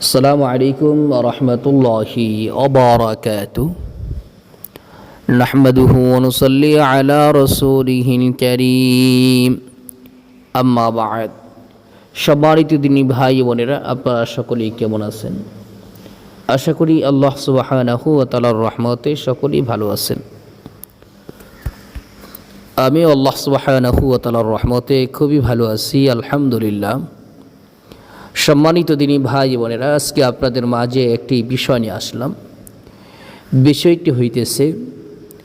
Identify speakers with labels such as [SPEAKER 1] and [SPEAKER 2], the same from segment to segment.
[SPEAKER 1] السلام عليكم ورحمة الله وبركاته نحمده ونصلي على رسوله الكريم أما بعد সম্মানিত দিনী ভাই বোনেরা আপনারা সকলেই কেমন আছেন আশা করি আল্লাহ সুবাহানাহু ও তালার রহমতে সকলেই ভালো আছেন আমি আল্লাহ সুবাহানাহু ও তালার রহমতে খুবই ভালো আছি আলহামদুলিল্লাহ সম্মানিত দিনী ভাই বোনেরা, আজকে আপনাদের মাঝে একটি বিষয় নিয়ে আসলাম। বিষয়টি হইতেছে,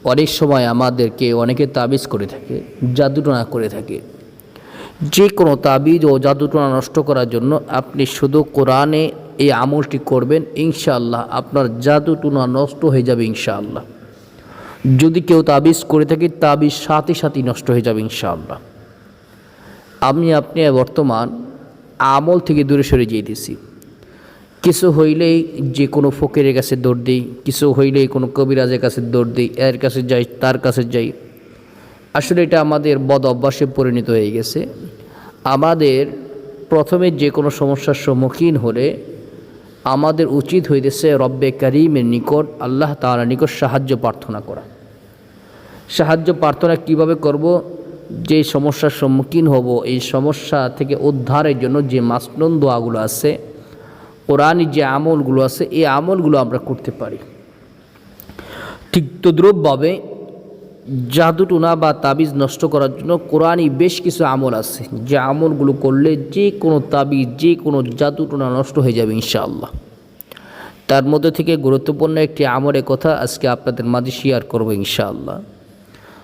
[SPEAKER 1] অনেক সময় আমাদেরকে অনেকে তাবিজ করে থাকে, জাদুটনা করে থাকে। যে কোনো তাবিজ ও জাদুটনা নষ্ট করার জন্য আপনি শুধু কোরআনে এই আমলটি করবেন, ইনশাআল্লাহ আপনার জাদুটনা নষ্ট হয়ে যাবে, ইনশাআল্লাহ। যদি কেউ তাবিজ করে থাকে, তাবিজ সাথে সাথেই নষ্ট হয়ে যাবে, ইনশাআল্লাহ। আমি আপনি বর্তমান আমল থেকে দূরে সরে যেতেছি কিছু হইলেই যে কোনো ফকিরের কাছে দৌড় দিই, কিছু হইলেই কোনো কবিরাজের কাছে দৌড় দিই, এর কাছে যাই, তার কাছে যাই। আসলে এটা আমাদের বদ অভ্যাসে পরিণত হয়ে গেছে। আমাদের প্রথমে যে কোনো সমস্যার সম্মুখীন হলে আমাদের উচিত হইতেছে রব্বে করিমের নিকট আল্লাহ তাআলা নিকট সাহায্য প্রার্থনা করা। সাহায্য প্রার্থনা কীভাবে করব? যে সমস্যার সম্মুখীন হব, এই সমস্যা থেকে উদ্ধারের জন্য যে মাসনুন দোয়াগুলো আছে, কোরআনি যে আমলগুলো আছে, এই আমলগুলো আমরা করতে পারি। ঠিক তদ্রুপভাবে জাদুটুনা বা তাবিজ নষ্ট করার জন্য কোরআনই বেশ কিছু আমল আছে, যে আমলগুলো করলে যে কোনো তাবিজ, যে কোনো জাদুটুনা নষ্ট হয়ে যাবে ইনশাআল্লাহ। তার মধ্যে থেকে গুরুত্বপূর্ণ একটি আমলের কথা আজকে আপনাদের মাঝে শেয়ার করব ইনশাআল্লাহ।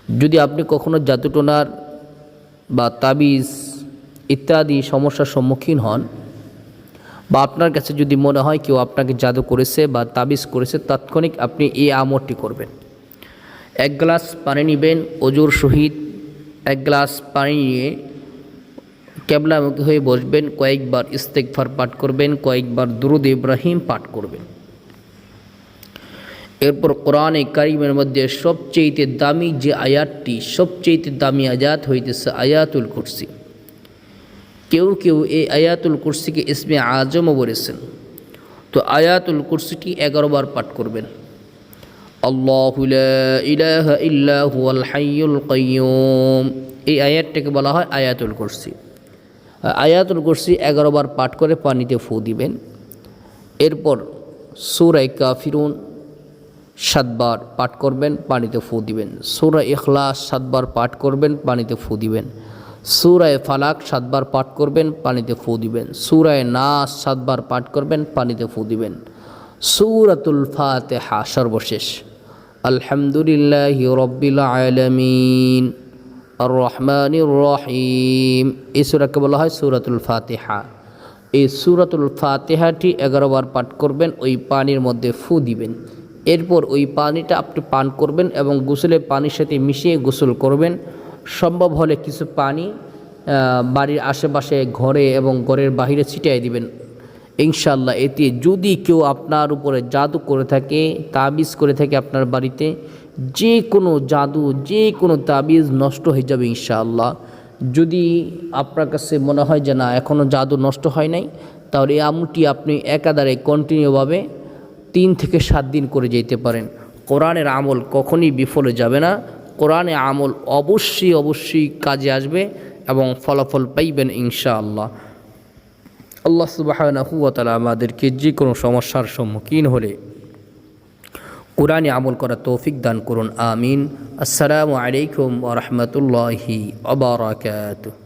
[SPEAKER 1] যদি আপনি কখনো জাদুটোনার বা তাবিজ ইত্যাদি সমস্যার সম্মুখীন হন বা আপনার কাছে যদি মনে হয় কেউ আপনাকে জাদু করেছে বা তাবিজ করেছে, তাৎক্ষণিক আপনি এই আমরটি করবেন। এক গ্লাস পানি নেবেন, অজুর সহিত এক গ্লাস পানি নিয়ে ক্যাবলামুখী হয়ে বসবেন, কয়েকবার ইস্তেকফার পাঠ করবেন, কয়েকবার দুরুদ ইব্রাহিম পাঠ করবেন। এরপর কোরআনে কারিমের মধ্যে সবচেয়েতে দামি যে আয়াতটি, সবচেয়েতে দামি আয়াত হইতেছে আয়াতুল কুরসি। কেউ কেউ এই আয়াতুল কুরসিকে ইসমে আজমও বলেছেন। তো আয়াতুল কুরসিটি এগারো বার পাঠ করবেন। আল্লাহ ইলাহ ইল্লাহু আল হাইয়ুল কাইয়ুম। এই আয়াতটাকে বলা হয় আয়াতুল কুরসি। আয়াতুল কুরসি এগারো বার পাঠ করে পানিতে ফু দিবেন। এরপর সুরাই কাফিরুন সাতবার পাঠ করবেন, পানিতে ফু দিবেন। সুরা ইখলাস সাতবার পাঠ করবেন, পানিতে ফু দিবেন। সুরায় ফালাক সাতবার পাঠ করবেন, পানিতে ফু দিবেন। সুরায় নাস সাতবার পাঠ করবেন, পানিতে ফু দিবেন। সুরাতুল ফাতেহা সর্বশেষ। আলহামদুলিল্লাহ রব্বিল আলমিন। রহমান রহিম। এই সুরাকে বলা হয় সুরাতুল ফাতেহা। এই সুরাতুল ফাতেহাটি এগারো বার পাঠ করবেন, ওই পানির মধ্যে ফু দিবেন। এরপর ওই পানিটা আপনি পান করবেন এবং গোসলের পানির সাথে মিশিয়ে গোসল করবেন। সম্ভব হলে কিছু পানি বাড়ির আশেপাশে, ঘরে এবং ঘরের বাহিরে ছিটিয়ে দিবেন। ইনশাল্লাহ এতে যদি কেউ আপনার উপরে জাদু করে থাকে, তাবিজ করে থাকে আপনার বাড়িতে, যে কোনো জাদু, যে কোনো তাবিজ নষ্ট হয়ে যাবে ইনশাআল্লাহ। যদি আপনার কাছে মনে হয় যে না এখনও জাদু নষ্ট হয় নাই, তাহলে এই আমুটি আপনি একাধারে কন্টিনিউভাবে তিন থেকে সাত দিন করে যেতে পারেন। কোরআনের আমল কখনই বিফলে যাবে না। কোরআনে আমল অবশ্যই অবশ্যই কাজে আসবে এবং ফলাফল পাইবেন ইনশাআল্লাহ। আল্লাহ সুবাহতালা আমাদেরকে যে কোনো সমস্যার সম্মুখীন হলে কোরআনে আমল করা তৌফিক দান করুন, আমিন। আসসালামু আলাইকুম ওরহমতুল্লাহি আবরাকাত